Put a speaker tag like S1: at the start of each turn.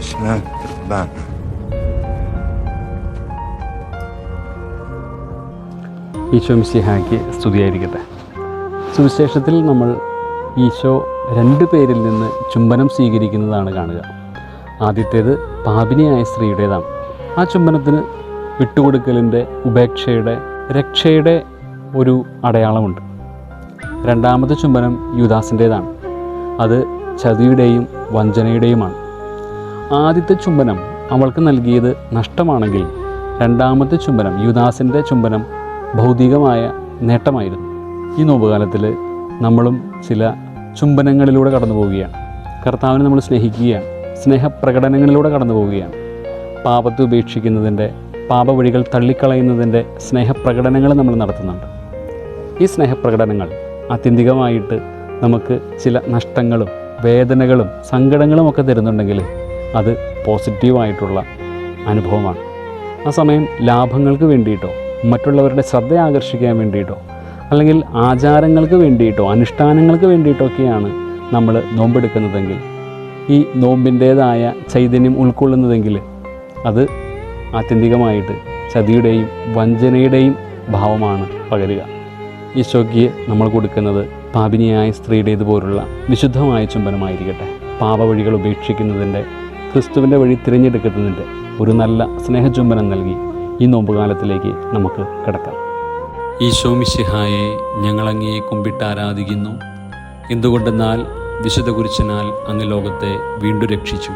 S1: Śniadanie.
S2: Isho മിശിഹായ്ക്ക് സ്തുതിയായിരിക്കട്ടെ. സുവിശേഷത്തിൽ നമ്മൾ ഈശോ രണ്ട് പേരിൽ നിന്ന് ചുംബനം സ്വീകരിക്കുന്നതാണ് കാണുക. ആദ്യത്തേത് പാപിനിയായ സ്ത്രീയുടേതാണ്. ആ ചുംബനത്തിന് വിട്ടുകൊടുക്കലിന്റെ ഉപേക്ഷയുടെ രക്ഷയുടെ ഒരു അടയാളമുണ്ട്. രണ്ടാമത്തെ ചുംബനം യുദാസിന്റേതാണ്. അത് ചതിയുടെയും വഞ്ചനയുടെയുമാണ്. ആദ്യത്തെ ചുംബനം അവൾക്ക് നൽകിയത് നഷ്ടമാണെങ്കിൽ രണ്ടാമത്തെ ചുംബനം യുദാസിന്റെ ചുംബനം ഭൗതികമായ നേട്ടമായിരുന്നു. ഈ നോമ്പുകാലത്തിൽ നമ്മളും ചില ചുംബനങ്ങളിലൂടെ കടന്നു പോവുകയാണ് കർത്താവിനെ നമ്മൾ സ്നേഹിക്കുകയാണ്. സ്നേഹപ്രകടനങ്ങളിലൂടെ കടന്നു പോവുകയാണ് പാപത്തെ ഉപേക്ഷിക്കുന്നതിന്റെ പാപവഴികൾ തള്ളിക്കളയുന്നതിന്റെ സ്നേഹപ്രകടനങ്ങൾ നമ്മൾ നടത്തുന്നുണ്ട്. ഈ സ്നേഹപ്രകടനങ്ങൾ ആത്യന്തികമായിട്ട് നമുക്ക് ചില നഷ്ടങ്ങളും വേദനകളും സങ്കടങ്ങളും ഒക്കെ തരുന്നുണ്ടെങ്കിൽ അത് പോസിറ്റീവായിട്ടുള്ള അനുഭവമാണ്. ആ സമയം ലാഭങ്ങൾക്ക് വേണ്ടിയിട്ടോ മറ്റുള്ളവരുടെ ശ്രദ്ധ ആകർഷിക്കാൻ വേണ്ടിയിട്ടോ അല്ലെങ്കിൽ ആചാരങ്ങൾക്ക് വേണ്ടിയിട്ടോ അനുഷ്ഠാനങ്ങൾക്ക് വേണ്ടിയിട്ടൊക്കെയാണ് നമ്മൾ നോമ്പെടുക്കുന്നതെങ്കിൽ ഈ നോമ്പിന്റേതായ ചൈതന്യം ഉൾക്കൊള്ളുന്നതെങ്കിൽ അത് ആത്യന്തികമായിട്ട് ചതിയുടെയും വഞ്ചനയുടെയും ഭാവമാണ് പകരുക. ഈശോയ്ക്ക് നമ്മൾ കൊടുക്കുന്നത് പാപിനിയായ സ്ത്രീയുടേതുപോലുള്ള വിശുദ്ധമായ ചുംബനമായിരിക്കട്ടെ. പാപവഴികൾ ഉപേക്ഷിക്കുന്നതിന്റെ ക്രിസ്തുവിന്റെ വഴി തിരഞ്ഞെടുക്കുന്നതിന്റെ ഒരു നല്ല സ്നേഹചുംബനം നൽകി ഈ നോമ്പുകാലത്തിലേക്ക് നമുക്ക് കിടക്കാം ഈശോ മിശിഹായെ ഞങ്ങളങ്ങയെ കുമ്പിട്ട് ആരാധിക്കുന്നു എന്തുകൊണ്ടെന്നാൽ വിശുദ്ധ കുരിശനാൽ അങ്ങ് ലോകത്തെ വീണ്ടും രക്ഷിച്ചു.